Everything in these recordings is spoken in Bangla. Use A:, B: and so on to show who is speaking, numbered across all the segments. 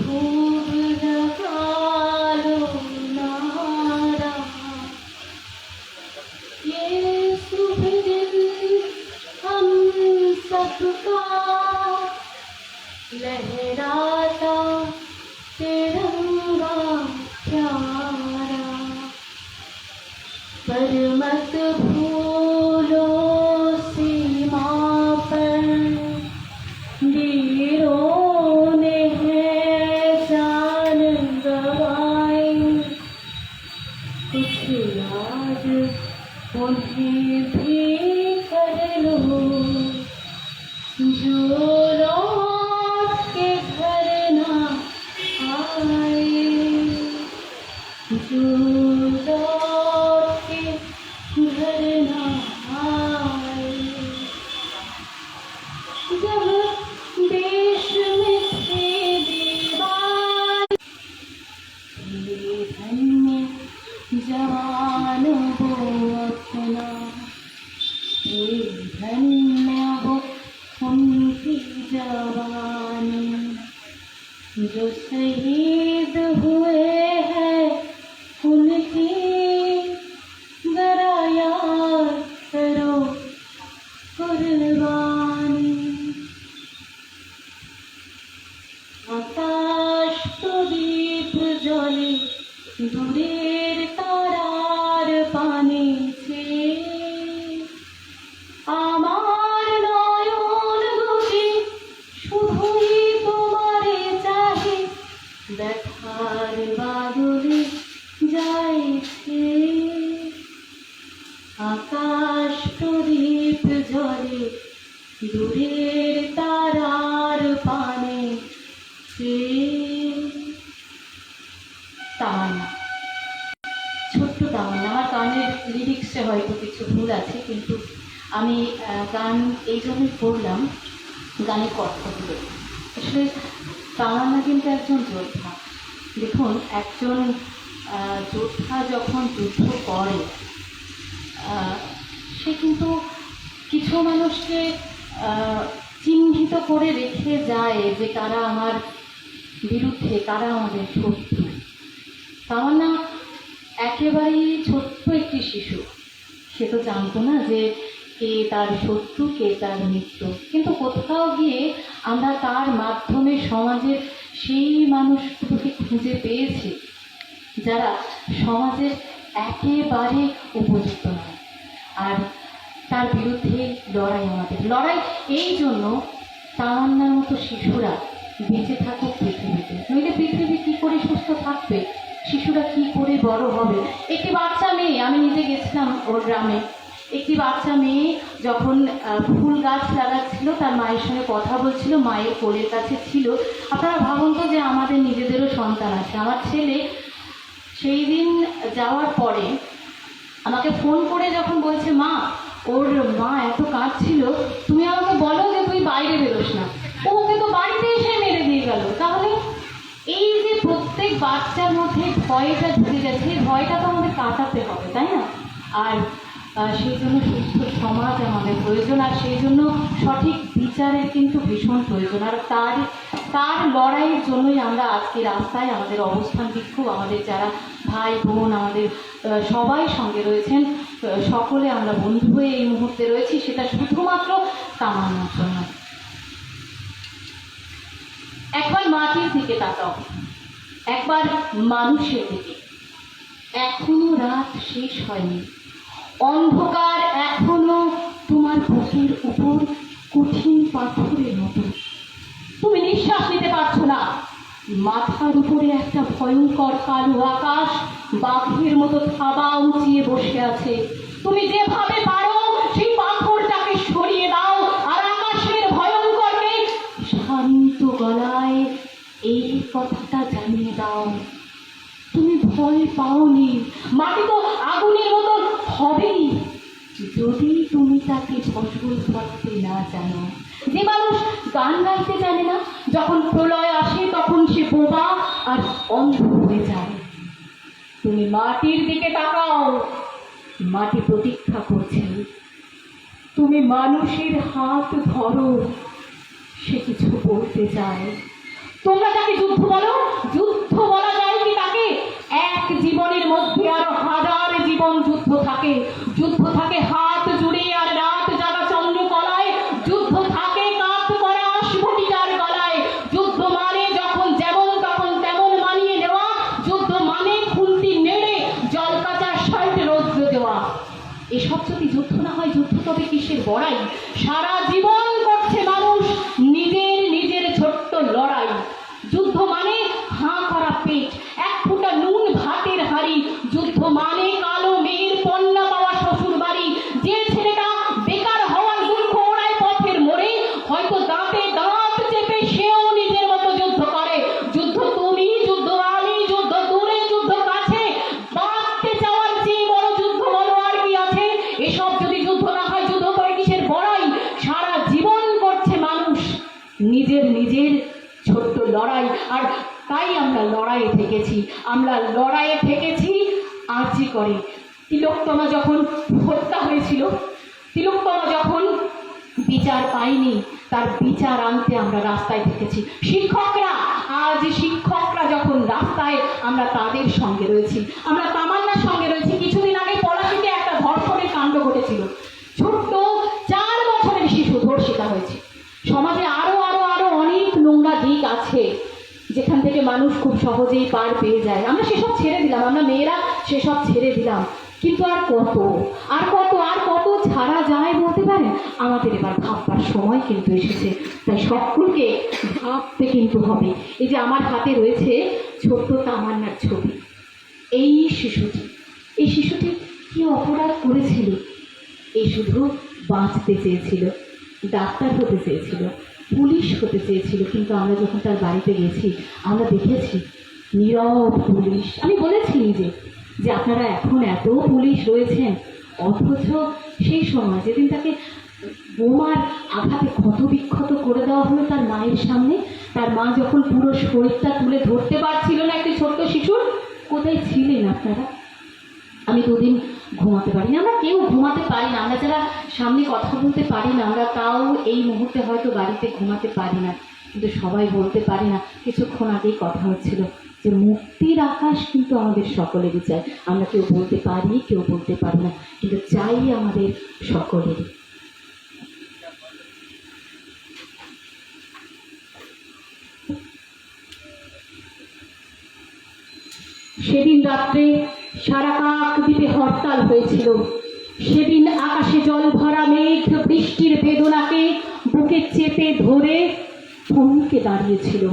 A: Ooh. Hare Rama. জলে দূরের তারার পানে সে তামান্না ছোট্ট তামান্না আমার গানের লিরিক্সে হয়তো কিছু ভুল আছে, কিন্তু আমি গান এই জন্যই করলাম, গানের কথাগুলো। আসলে তামান্না কিন্তু একজন যোদ্ধা। দেখুন, একজন যোদ্ধা যখন যুদ্ধ করে সে কিন্তু কিছু মানুষকে চিহ্নিত করে রেখে যায় যে তারা আমার বিরুদ্ধে, তারা আমাদের শত্রু। তামান্না একেবারেই ছোট্ট একটি শিশু। সে তো জানতো না যে কে তার শত্রু, কে তার মিত্র। কিন্তু কোথাও গিয়ে আমরা তার মাধ্যমে সমাজের সেই মানুষগুলোকে খুঁজে পেয়েছি, যারা সমাজের একেবারে উপযুক্ত নয়। আর তার বিরুদ্ধে লড়াই আমাদের। লড়াই এই জন্য তামান্নার মতো শিশুরা বেঁচে থাকুক পৃথিবীতে। নইলে পৃথিবী কী করে সুস্থ থাকবে? শিশুরা কি করে বড় হবে? একটি বাচ্চা মেয়ে, আমি নিজে গেছিলাম ওর গ্রামে। একটি বাচ্চা মেয়ে যখন ফুল গাছ লাগাচ্ছিল, তার মায়ের সঙ্গে কথা বলছিল, মায়ের কোলের কাছে ছিল। আপনারা ভাবুন তো যে আমাদের নিজেদেরও সন্তান আছে। আমার ছেলে সেই দিন যাওয়ার পরে আমাকে ফোন করে যখন বলছে মা ওর মা এত কাঁদছিল তুমি আমাকে বলো যে তুই বাইরে বেরোস না ও ওকে তো বাড়িতে এসে মেরে দিয়ে গেল তাহলে এই যে প্রত্যেক বাচ্চার মধ্যে ভয়টা ঢুকে গেছে, ভয়টা তো আমাদের কাটাতে হবে, তাই না? আর সেই জন্য সুস্থ সমাজ আমাদের প্রয়োজন, আর সেই জন্য সঠিক বিচারের কিন্তু ভীষণ প্রয়োজন। আর তার তার লড়াইয়ের জন্যই আমরা আজকে রাস্তায় আমাদের অবস্থান বিক্ষোভ আমাদের যারা ভাই বোন, আমাদের সবাই সঙ্গে রয়েছেন সকলে আমরা বন্ধু হয়ে এই মুহূর্তে রয়েছি, সেটা শুধুমাত্র কামানোর জন্য। একবার মাটির দিকে তাকাও। একবার মানুষের দিকে। এখনও রাত শেষ হয়নি। অন্ধকার এখনও তোমার বুকের উপর কঠিন পাথরের মতো। তুমি নিঃশ্বাস নিতে পারছ না। মাথার উপরে একটা ভয়ঙ্কর কালো আকাশ বাঘের মতো থাবা উঁচিয়ে বসে আছে। তুমি যেভাবে পাওনি। মাটি তো আগুনের মতন হবেই। যদি তুমি তাকে ফসল করতে না জানো, যে মানুষ গান গাইতে জানে না, যখন প্রলয় আসে তখন সে বোবা আর অন্ধ হয়ে যায়। তুমি মাটির দিকে তাকাও। মাটি প্রতীক্ষা করছে। তুমি মানুষের হাত ধরো। সে কিছু বলতে চায়। তোমরা তাকে যুদ্ধ বলো, যুদ্ধ বলা যায় কি তাকে এক জীবনের মধ্যে আরও হাজার জীবন যুদ্ধ থাকে। যুদ্ধ থাকে, হাত জুড়ে আর রাত জাগা চন্দ্র কলায় যুদ্ধ থাকে, কাত করা আশভটিকার গলায়। যুদ্ধ মানে যখন যেমন তখন তেমন মানিয়ে নেওয়া। যুদ্ধ মানে খুলতি নেড়ে, জল কাচার শার্ট রৌদ্র দেওয়া। এসব যদি যুদ্ধ না হয়, যুদ্ধ তবে কিসের বড়াই? সারা জীবন আর তাই আমরা লড়াইয়ে থেকেছি। আমরা লড়াইয়ে থেকেছি আর্জি করে। তিলোত্তমা যখন হত্যা হয়েছিল, তিলোত্তমা যখন বিচার পাইনি তার বিচার আনতে আমরা রাস্তায় থেকেছি। শিক্ষকরা, আজ শিক্ষকরা যখন রাস্তায়, আমরা তাদের সঙ্গে রয়েছি। আমরা তামান্নার মানুষ খুব সহজেই পার পেয়ে যায়। আমরা সেসব ছেড়ে দিলাম, আমরা মেয়েরা সেসব ছেড়ে দিলাম। কিন্তু আর কত? আর কত? আর কত ছাড়া যায় বলতে পারেন? আমাদের এবার ভাববার সময় কিন্তু এসেছে। তাই সকলকে ভাবতে কিন্তু হবে। এই যে আমার হাতে রয়েছে ছোট্ট তামান্নার ছবি। এই শিশুটি। এই শিশুটি কি অপরাধ করেছিল? এই শুধু বাঁচতে চেয়েছিল, ডাক্তার হতে চেয়েছিল। পুলিশ হতে চেয়েছিল, কিন্তু আমরা যখন তার বাড়িতে গেছি, আমরা দেখেছি নীরব পুলিশ। আমি বলেছি নিজে যে আপনারা এখন এত পুলিশ রয়েছেন, অথচ সেই সময় যেদিন তাকে বোমার আঘাতে ক্ষত বিক্ষত করে দেওয়া হলো তার মায়ের সামনে, তার মা যখন পুরো শরীরটা তুলে ধরতে পারছিল না একটি ছোট্ট শিশুর, কোথায় ছিলেন আপনারা? আমি দুদিন ঘুমাতে পারি না। আমরা কেউ ঘুমাতে পারি না। আমরা যারা সামনে কথা বলতে পারি না, আমরা তাও এই মুহূর্তে হয়তো বাড়িতে ঘুমাতে পারি না। কিন্তু সবাই বলতে পারি না। কিছুক্ষণ আগেই কথা হচ্ছিল যে, মুক্তির আকাশ কিন্তু আমাদের সকলেরই চাই। আমরা কেউ বলতে পারি, কেউ বলতে পারি না। কিন্তু চাই আমাদের সকলেরই। সেদিন রাত্রে সারা কাক দ্বীপে হরতাল হয়েছিল। সেদিন আকাশে জল ভরা মেঘ, বৃষ্টির বেদনাকে বুকে চেপে ধরে থমকে দাঁড়িয়েছিল।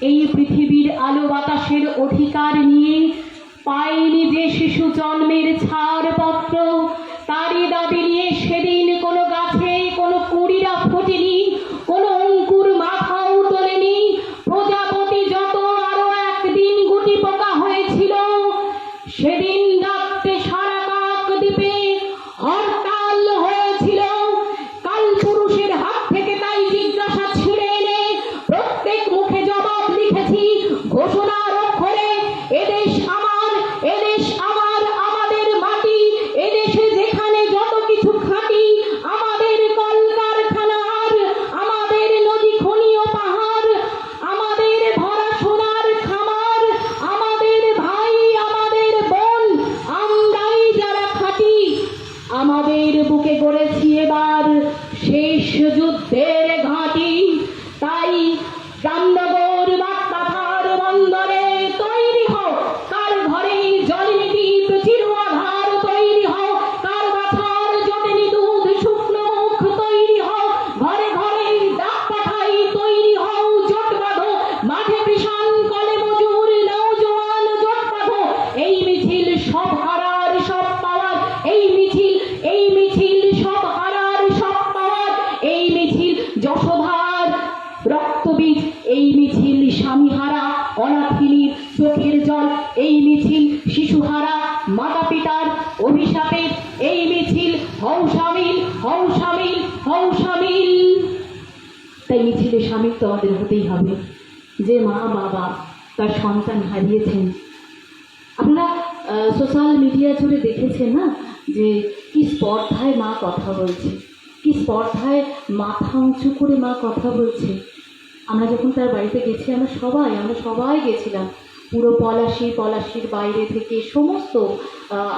A: এই পৃথিবীর আলো বাতাসের অধিকার নিয়ে পায়নি যে শিশু জন্মের ছাড়পত্র। তারই দাবি নিয়ে সেদিন কোনো গাছে কোনো কুড়িরা ফোটেনি, কোনো অঙ্কুর মাথাও তোলেনি। প্রজাপতি যত আরও একদিন গুটি পোকা হয়েছিল সেদিন তো আমাদের হতেই হবে। যে মা, বাবা তার সন্তান হারিয়েছেন। আপনারা সোশ্যাল মিডিয়া জুড়ে দেখেছেন না যে কি স্পর্ধায় মা কথা বলছে? কি স্পর্ধায় মাথা উঁচু করে মা কথা বলছে? আমরা যখন তার বাড়িতে গেছি, আমরা সবাই আমরা সবাই গেছিলাম। পুরো পলাশি, পলাশির বাইরে থেকে সমস্ত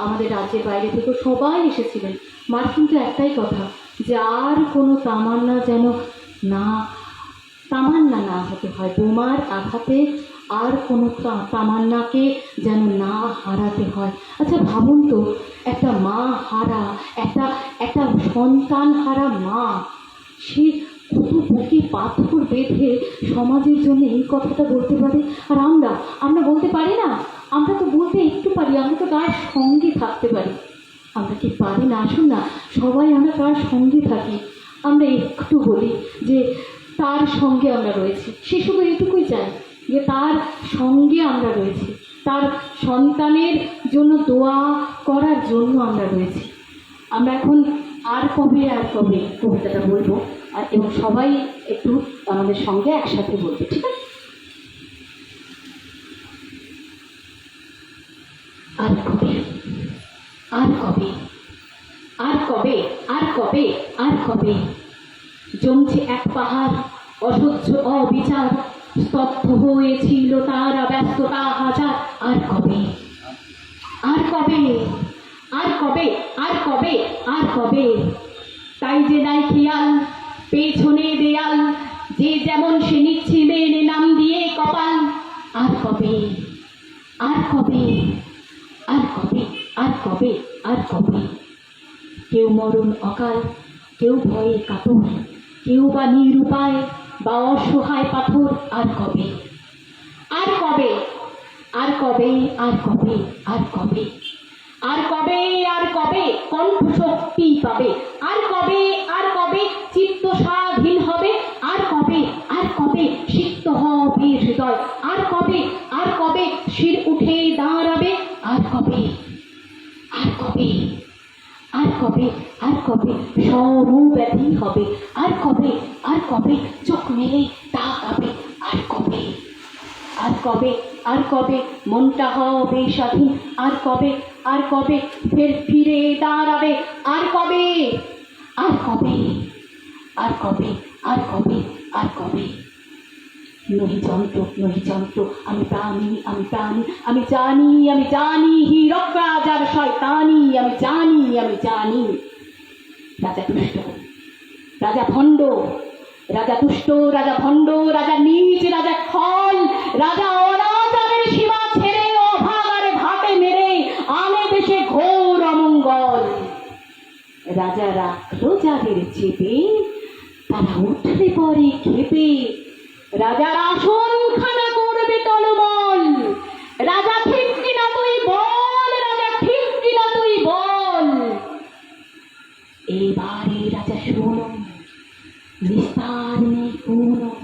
A: আমাদের রাজ্যের বাইরে থেকে সবাই এসেছিলেন। মার কিন্তু একটাই কথা, যে আর কোনো তামান্না যেন না তামান্না না হতে হয়। বোমার আঘাতে আর কোনো তামান্নাকে যেন না হারাতে হয়। আচ্ছা ভাবুন তো, একটা মা হারা, একটা একটা সন্তান হারা মা, সে কত বুকে পাথর বেঁধে সমাজের জন্য এই কথাটা বলতে পারে? আর আমরা আমরা বলতে পারি না? আমরা তো বলতে একটু পারি, আমরা তো তার সঙ্গে থাকতে পারি। আমরা কি পারি না? আসুন না, সবাই আমরা তার সঙ্গে থাকি। আমরা একটু বলি যে তার সঙ্গে আমরা রয়েছি। সে শুধু এটুকুই চাই যে তার সঙ্গে আমরা রয়েছি। তার সন্তানের জন্য দোয়া করার জন্য আমরা রয়েছি। আমরা এখন আর কবে আর কবে কবিতাটা বলব? আর এবং সবাই একটু আমাদের সঙ্গে একসাথে বলবে, ঠিক আছে? আর কবে? আর কবে? আর কবে? আর কবে? আর কবে? জমছে এক পাহাড় অসহ্য অবিচার স্তব্ধ হয়েছিল তারা ব্যস্ততা হাজার আর কবে আর কবে আর কবে আর কবে আর কবে তাই যে নাই খেয়াল পেছনে দেয়াল যে যেমন সে নিচ্ছে মেনে নাম দিয়ে কপাল আর কবে আর কবে আর কবে আর কবে আর কবে কেউ মরণ অকাল কেউ ভয়ে কাতর কেউ বা নিরুপায় বা অসহায় পাথর আর কবে আর কবে আর কবে আর কবে আর কবে আর কবে আর কবে কণ্ঠ শক্তি পাবে আর কবে আর কবে চিত্ত স্বাধীন হবে আর কবে আর কবে সিক্ত হবে হৃদয় আর কবে আর কবে শির উঠে দাঁড়াবে আর কবে আর কবে আর কবে আর কবে সর্বব্যাধি হবে আর কবে আর কবে চোখ মেলে তাকাবে আর কবে আর কবে আর কবে মনটা হবে স্বাধীন আর কবে আর কবে ফের ফিরে দাঁড়াবে আর কবে আর কবে আর কবে আর কবে আর কবে নহি যন্ত্র নহি যন্ত্র আমি প্রাণী আমি প্রাণী আমি জানি আমি জানি হীরক রাজার শয়তানি আমি জানি আমি জানি রাজা দুষ্ট রাজা ভণ্ড, রাজা দুষ্ট রাজা ভণ্ড, রাজা নিজ রাজা খল, রাজা অনাচারের সীমা ছেড়ে অভাগারে ভাতে মেরে আনে দেশে ঘোর অমঙ্গল। রাজা রাখল যাদের চেপে, তারা উঠতে পরে খেপে, রাজার আসন শোনো নিস্তার নেই কোনো।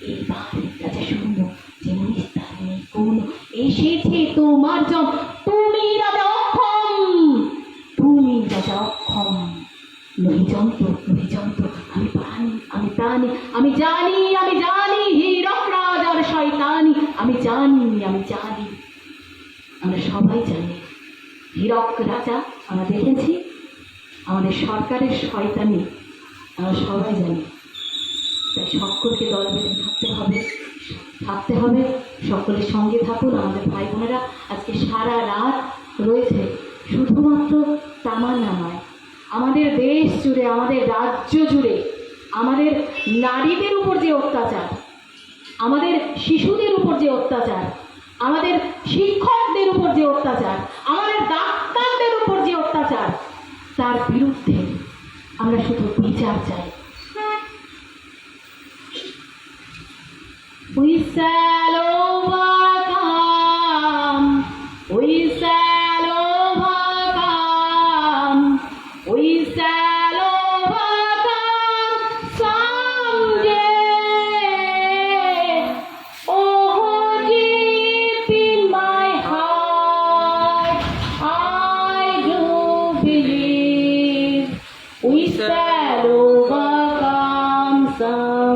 A: এবারে রাজা শোনো যে নিস্তার নেই কোনো, এসেছে তোমার জম। তুমি রাজা অক্ষম। তুমি রাজা অক্ষম। নহি যন্ত্র নহি যন্ত্র। আমি প্রাণী আমি প্রাণী, আমি জানি আমি জানি হীরক রাজার শয়তানি। আমি জানি আমি জানি। আমরা সবাই জানি। হীরক রাজা, আমরা দেখেছি আমাদের সরকারের শয়তানি, আমরা সবাই জানি। তাই সকলকে দল বেঁধে থাকতে হবে থাকতে হবে, সকলের সঙ্গে থাকুন। আমাদের ভাই বোনেরা আজকে সারা রাত রয়েছে, শুধুমাত্র তামান্না নয়, আমাদের দেশ জুড়ে, আমাদের রাজ্য জুড়ে, আমাদের নারীদের উপর যে অত্যাচার, আমাদের শিশুদের উপর যে অত্যাচার, আমাদের শিক্ষকদের উপর যে অত্যাচার, আমাদের অত্যাচার তার বিরুদ্ধে আমরা শুধু বিচার চাই। We shall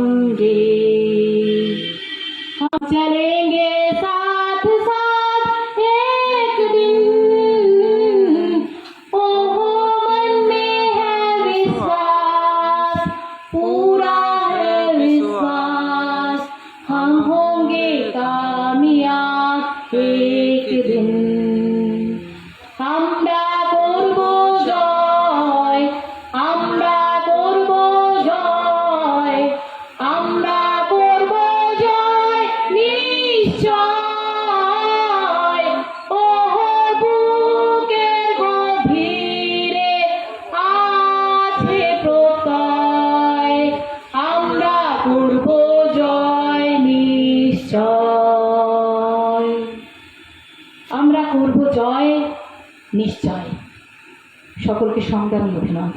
A: someday. हम 这里有什么